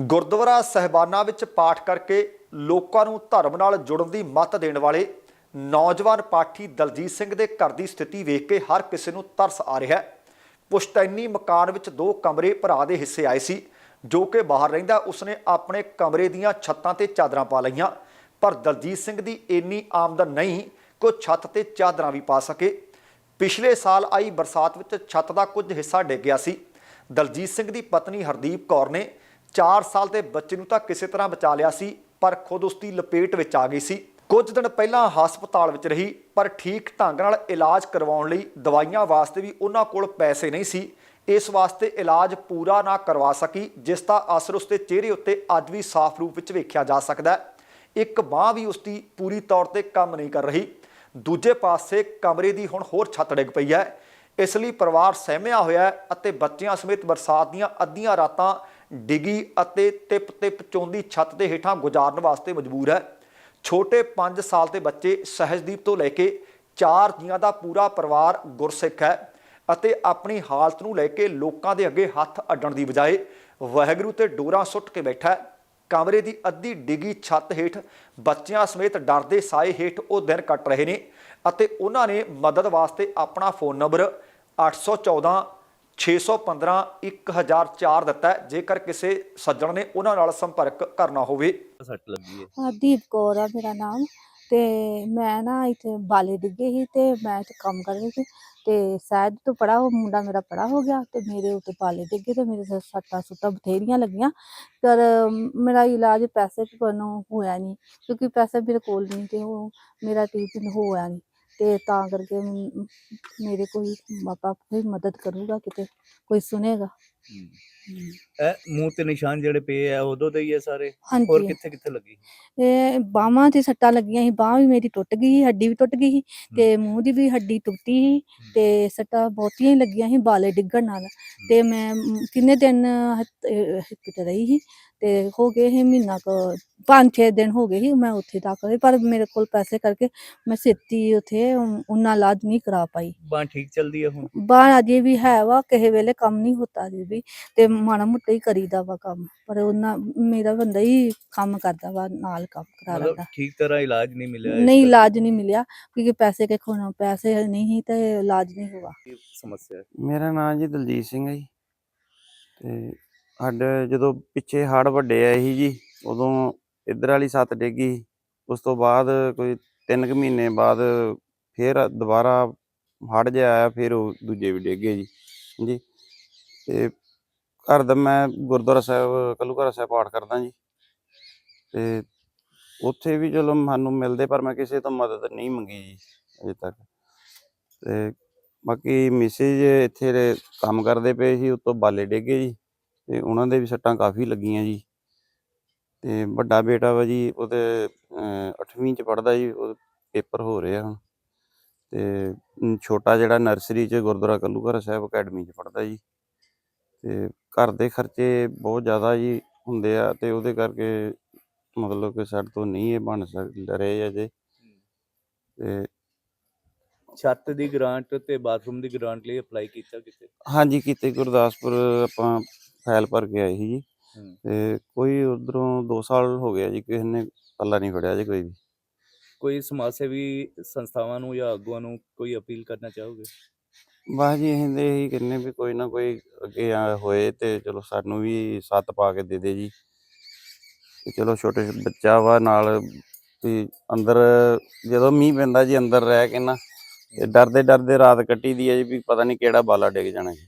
ਗੁਰਦੁਆਰਾ ਸਹਿਬਾਨਾਂ ਵਿੱਚ ਪਾਠ ਕਰਕੇ ਲੋਕਾਂ ਨੂੰ ਧਰਮ ਨਾਲ ਜੁੜਨ ਦੀ ਮੱਤ ਦੇਣ ਵਾਲੇ ਨੌਜਵਾਨ ਪਾਠੀ ਦਲਜੀਤ ਸਿੰਘ ਦੇ ਘਰ ਦੀ ਸਥਿਤੀ ਵੇਖ ਕੇ ਹਰ ਕਿਸੇ ਨੂੰ ਤਰਸ ਆ ਰਿਹਾ ਹੈ। ਪੁਸ਼ਤੈਨੀ ਮਕਾਨ ਵਿੱਚ ਦੋ ਕਮਰੇ ਭਰਾ ਦੇ ਹਿੱਸੇ ਆਏ ਸੀ, ਜੋ ਕਿ ਬਾਹਰ ਰਹਿੰਦਾ, ਉਸਨੇ ਆਪਣੇ ਕਮਰੇ ਦੀਆਂ ਛੱਤਾਂ ਤੇ ਚਾਦਰਾਂ ਪਾ ਲਈਆਂ। ਪਰ ਦਲਜੀਤ ਸਿੰਘ ਦੀ ਇੰਨੀ ਆਮਦਨ ਨਹੀਂ ਕਿ ਉਹ ਛੱਤ ਤੇ ਚਾਦਰਾਂ ਵੀ ਪਾ ਸਕੇ। ਪਿਛਲੇ ਸਾਲ ਆਈ ਬਰਸਾਤ ਵਿੱਚ ਛੱਤ ਦਾ ਕੁਝ ਹਿੱਸਾ ਡਿੱਗ ਗਿਆ ਸੀ। ਦਲਜੀਤ ਸਿੰਘ ਦੀ ਪਤਨੀ ਹਰਦੀਪ ਕੌਰ ਨੇ 4 ਸਾਲ ਦੇ ਬੱਚੇ ਨੂੰ ਤਾਂ ਕਿਸੇ ਤਰ੍ਹਾਂ ਬਚਾ ਲਿਆ ਸੀ, ਪਰ ਖੁਦ ਉਸ ਦੀ ਲਪੇਟ ਵਿੱਚ ਆ ਗਈ ਸੀ। ਕੁਝ ਦਿਨ ਪਹਿਲਾਂ ਹਸਪਤਾਲ ਵਿੱਚ ਰਹੀ, ਪਰ ਠੀਕ ਢੰਗ ਨਾਲ ਇਲਾਜ ਕਰਵਾਉਣ ਲਈ ਦਵਾਈਆਂ ਵਾਸਤੇ ਵੀ ਉਹਨਾਂ ਕੋਲ ਪੈਸੇ ਨਹੀਂ ਸੀ। ਇਸ ਵਾਸਤੇ ਇਲਾਜ ਪੂਰਾ ਨਾ ਕਰਵਾ ਸਕੀ, ਜਿਸ ਦਾ ਅਸਰ ਉਸ ਦੇ ਚਿਹਰੇ ਉੱਤੇ ਅੱਜ ਵੀ ਸਾਫ਼ ਰੂਪ ਵਿੱਚ ਵੇਖਿਆ ਜਾ ਸਕਦਾ ਹੈ। ਇੱਕ ਬਾਹ ਵੀ ਉਸ ਦੀ ਪੂਰੀ ਤੌਰ ਤੇ ਕੰਮ ਨਹੀਂ ਕਰ ਰਹੀ। ਦੂਜੇ ਪਾਸੇ ਕਮਰੇ ਦੀ ਹੁਣ ਹੋਰ ਛੱਤ ਡਿੱਗ ਪਈ ਹੈ। ਇਸ ਲਈ ਪਰਿਵਾਰ ਸਹਿਮਿਆ ਹੋਇਆ ਅਤੇ ਬੱਚਿਆਂ ਸਮੇਤ ਬਰਸਾਤ ਦੀਆਂ ਅੱਧੀਆਂ ਰਾਤਾਂ ਡਿੱਗੀ ਅਤੇ ਟਿਪ ਟਿਪ ਚੋਂਦੀ ਛੱਤ ਦੇ ਹੇਠਾਂ ਗੁਜ਼ਾਰਨ ਵਾਸਤੇ ਮਜਬੂਰ ਹੈ। ਛੋਟੇ 5 ਸਾਲ ਦੇ ਬੱਚੇ ਸਹਿਜਦੀਪ ਤੋਂ ਲੈ ਕੇ ਚਾਰ ਜੀਆਂ ਦਾ ਪੂਰਾ ਪਰਿਵਾਰ ਗੁਰਸਿੱਖ ਹੈ ਅਤੇ ਆਪਣੀ ਹਾਲਤ ਨੂੰ ਲੈ ਕੇ ਲੋਕਾਂ ਦੇ ਅੱਗੇ ਹੱਥ ਅੱਡਣ ਦੀ ਬਜਾਏ ਵਾਹਿਗੁਰੂ ਤੇ ਡੋਰਾ ਸੁੱਟ ਕੇ ਬੈਠਾ ਹੈ। ਕਮਰੇ ਦੀ ਅੱਧੀ ਡਿੱਗੀ ਛੱਤ ਹੇਠ ਬੱਚਿਆਂ ਸਮੇਤ ਡਰਦੇ ਸਾਏ ਹੇਠ ਉਹ ਦਿਨ ਕੱਟ ਰਹੇ ਨੇ ਅਤੇ ਉਹਨਾਂ ਨੇ ਮਦਦ ਵਾਸਤੇ ਆਪਣਾ ਫੋਨ ਨੰਬਰ 814 615 1004 ਦਿੱਤਾ ਹੈ। ਜੇਕਰ ਕਿਸੇ ਸੱਜਣ ਨੇ ਉਹਨਾਂ ਨਾਲ ਸੰਪਰਕ ਕਰਨਾ ਹੋਵੇ। ਸੱਟ ਲੱਗੀ ਹੈ। ਹਰਦੀਪ ਕੌਰ ਆ ਮੇਰਾ ਨਾਮ। ਤੇ ਮੈਂ ਨਾ ਇੱਥੇ ਬਾਲੇ ਡਿੱਗੇ ਸੀ ਤੇ ਮੈਂ ਇੱਥੇ ਕੰਮ ਕਰ ਰਹੀ ਸੀ। ਤੇ ਸ਼ਾਇਦ ਤੋਂ ਪੜਾ ਉਹ ਮੁੰਡਾ ਮੇਰਾ ਪੜਾ ਹੋ ਗਿਆ ਤੇ ਮੇਰੇ ਉੱਤੇ ਬਾਲੇ ਡਿੱਗੇ ਤੇ ਮੇਰੇ ਸਿਰ ਸੱਟਾਂ ਸੁੱਟਾਂ ਬਥੇਰੀਆਂ ਲੱਗੀਆਂ। ਪਰ ਅਮ, ਮੇਰਾ ਇਲਾਜ ਪੈਸੇ ਕੋਲੋਂ ਹੋਇਆ ਨਹੀਂ ਕਿਉਂਕਿ ਪੈਸੇ ਮੇਰੇ ਕੋਲ ਨਹੀਂ ਤੇ ਉਹ ਮੇਰਾ ਟ੍ਰੀਟਮੈਂਟ ਹੋਇਆ ਨਹੀਂ। ਤੇ ਤਾਂ ਕਰਕੇ ਮੇਰੇ ਕੋਈ ਮਾਪਾ ਕੋਈ ਮਦਦ ਕਰੂਗਾ ਕਿਤੇ ਕੋਈ ਸੁਨੇਗਾ ਇਹ ਮੂੰਹ ਤੇ ਨਿਸ਼ਾਨ ਜਿਹੜੇ ਪਏ ਆ ਉਦੋਂ ਦੇ ਹੀ ਆ ਸਾਰੇ? ਹੋਰ ਕਿੱਥੇ ਕਿੱਥੇ ਲੱਗੀ? ਇਹ ਬਾਹਾਂ ਤੇ ਸੱਟਾਂ ਲੱਗੀਆਂ ਸੀ ਬਾਹ ਵੀ ਮੇਰੀ ਟੁੱਟ ਗਈ ਹੱਡੀ ਵੀ ਟੁੱਟ ਗਈ ਸੀ ਤੇ ਮੂੰਹ ਦੀ ਵੀ ਹੱਡੀ ਟੁੱਟੀ ਸੀ ਤੇ ਸੱਟਾਂ ਬਹੁਤੀਆਂ ਹੀ ਲੱਗੀਆਂ ਸੀ ਬਾਲੇ ਡਿੱਗਣ ਨਾਲ। ਤੇ ਮੈਂ ਕਿੰਨੇ ਦਿਨ ਕਿਤੇ ਰਹੀ ਸੀ ਤੇ ਹੋ ਗਏ ਸੀ ਮਹੀਨਾ ਕੁ ਪੰਜ ਛੇ ਦਿਨ ਹੋ ਗਏ ਸੀ ਮੈਂ ਉੱਥੇ ਤੱਕ ਰਹੀ ਪਰ ਮੇਰੇ ਕੋਲ ਪੈਸੇ ਕਰਕੇ ਮੈਂ ਛੇਤੀ ਉੱਥੇ ਉਹਨਾਂ ਇਲਾਜ ਨਹੀਂ ਕਰਾ ਪਾਈ। ਬਾਂਹ ਠੀਕ ਚੱਲਦੀ ਹੈ ਹੁਣ? ਬਾਹਰ ਅਜੇ ਵੀ ਹੈ ਵਾ ਕਿਸੇ ਵੇਲੇ ਕੰਮ ਨਹੀਂ ਹੁੰਦਾ ਅਜੇ ਵੀ ਤੇ ਮਾੜਾ ਮੋਟਾ ਹੀ ਕਰੀਦਾ ਵਾ ਕੰਮ ਪਰ ਉਹਨਾਂ ਮੇਰਾ ਬੰਦਾ ਹੀ ਕੰਮ ਕਰਦਾ ਵਾ ਨਾਲ ਕੰਮ ਕਰਾ ਮਤਲਬ ਲੈਂਦਾ। ਠੀਕ ਤਰ੍ਹਾਂ ਇਲਾਜ ਨਹੀਂ ਮਿਲਿਆ ਨਹੀਂ ਇਲਾਜ ਨਹੀਂ ਮਿਲਿਆ ਕਿਉਂਕਿ ਪੈਸੇ ਕੇ ਖੋਣਾ ਪੈਸੇ ਨਹੀਂ ਸੀ ਤੇ ਇਲਾਜ ਨਹੀਂ ਹੋਇਆ ਸਮੱਸਿਆ? ਹੈ? ਮੇਰਾ ਨਾਮ ਜੀ ਦਲਜੀਤ ਸਿੰਘ ਹੈ ਜੀ ਤੇ ਸਾਡੇ ਜਦੋਂ ਪਿੱਛੇ ਹੜ੍ਹ ਵੱਡੇ ਆਏ ਸੀ ਜੀ ਉਦੋਂ ਇੱਧਰ ਵਾਲੀ ਸੱਤ ਡਿੱਗੀ। ਉਸ ਤੋਂ ਬਾਅਦ ਕੋਈ 3 ਕੁ ਮਹੀਨੇ ਬਾਅਦ ਫੇਰ ਦੁਬਾਰਾ ਹੜ੍ਹ ਜਿਹਾ ਆਇਆ, ਫਿਰ ਉਹ ਦੂਜੇ ਵੀ ਡਿੱਗੇ ਜੀ। ਜੀ ਤੇ ਘਰ ਦਾ ਮੈਂ ਗੁਰਦੁਆਰਾ ਸਾਹਿਬ, ਕਲੂਘਾਰਾ ਸਾਹਿਬ ਪਾਠ ਕਰਦਾ ਜੀ। ਤੇ ਉੱਥੇ ਵੀ ਚਲੋ ਸਾਨੂੰ ਮਿਲਦੇ, ਪਰ ਮੈਂ ਕਿਸੇ ਤੋਂ ਮਦਦ ਨਹੀਂ ਮੰਗੀ ਜੀ, ਅਜੇ ਤੱਕ। ਤੇ ਬਾਕੀ ਮਿਸੇਜ ਇੱਥੇ ਕੰਮ ਕਰਦੇ ਪਏ ਸੀ, ਉੱਤੋਂ ਬਾਲੇ ਡਿੱਗੇ ਜੀ। ਤੇ ਉਹਨਾਂ ਦੇ ਵੀ ਸੱਟਾਂ ਕਾਫੀ ਲੱਗੀਆਂ ਜੀ। ਤੇ ਵੱਡਾ ਬੇਟਾ ਵਾ ਜੀ ਉਹਦੇ 8ਵੀਂ ਚ ਪੜਦਾ ਜੀ ਉਹ ਪੇਪਰ ਹੋ ਰਹੇ ਹੁਣ। ਤੇ ਛੋਟਾ ਜਿਹੜਾ ਨਰਸਰੀ ਚ ਗੁਰਦੁਆਰਾ ਕੱਲੂਘਰ ਸਾਹਿਬ ਅਕੈਡਮੀ ਚ ਪੜਦਾ ਜੀ। ਤੇ ਘਰ ਦੇ ਖਰਚੇ ਬਹੁਤ ਜ਼ਿਆਦਾ ਜੀ ਹੁੰਦੇ ਆ ਤੇ ਉਹਦੇ ਕਰਕੇ ਮਤਲਬ ਕਿ ਸਾਡੇ ਤੋਂ ਨਹੀਂ ਇਹ ਬਣ ਸਕ ਰਹੇ ਅਜੇ। ਤੇ ਛੱਤ ਦੀ ਗ੍ਰਾਂਟ ਤੇ ਬਾਥਰੂਮ ਦੀ ਗ੍ਰਾਂਟ ਲਈ ਅਪਲਾਈ ਕੀਤਾ ਕਿਤੇ? ਹਾਂਜੀ ਕੀਤੇ ਗੁਰਦਾਸਪੁਰ ਆਪਾਂ ਫਾਈਲ ਭਰ ਕੇ ਆਏ ਸੀ ਜੀ। ਤੇ ਕੋਈ ਉਧਰੋਂ 2 ਸਾਲ ਹੋ ਗਿਆ ਜੀ ਕਿਸੇ ਨੇ ਪੱਲਾ ਨਹੀਂ ਫੜਿਆ ਜੀ ਕੋਈ ਵੀ। ਕੋਈ ਸਮਾਜ ਸੇਵੀ ਸੰਸਥਾਵਾਂ ਨੂੰ ਜਾਂ ਆਗੂਆਂ ਨੂੰ ਕੋਈ ਅਪੀਲ ਕਰਨਾ ਚਾਹੋਗੇ? ਬਸ ਜੀ ਅਸੀਂ ਤੇ ਇਹੀ ਕਹਿੰਦੇ ਵੀ ਕੋਈ ਨਾ ਕੋਈ ਅੱਗੇ ਆ ਹੋਏ ਤੇ ਚਲੋ ਸਾਨੂੰ ਵੀ ਸੱਤ ਪਾ ਕੇ ਦੇ ਦੇ ਜੀ। ਤੇ ਚਲੋ ਛੋਟੇ ਬੱਚਾ ਵਾ ਨਾਲ ਵੀ ਅੰਦਰ ਜਦੋਂ ਮੀਂਹ ਪੈਂਦਾ ਜੀ ਅੰਦਰ ਰਹਿ ਕੇ ਨਾ ਤੇ ਡਰਦੇ ਡਰਦੇ ਰਾਤ ਕੱਟੀ ਦੀ ਹੈ ਜੀ ਵੀ ਪਤਾ ਨਹੀਂ ਕਿਹੜਾ ਬਾਲਾ ਡਿੱਗ ਜਾਣਾ ਜੀ।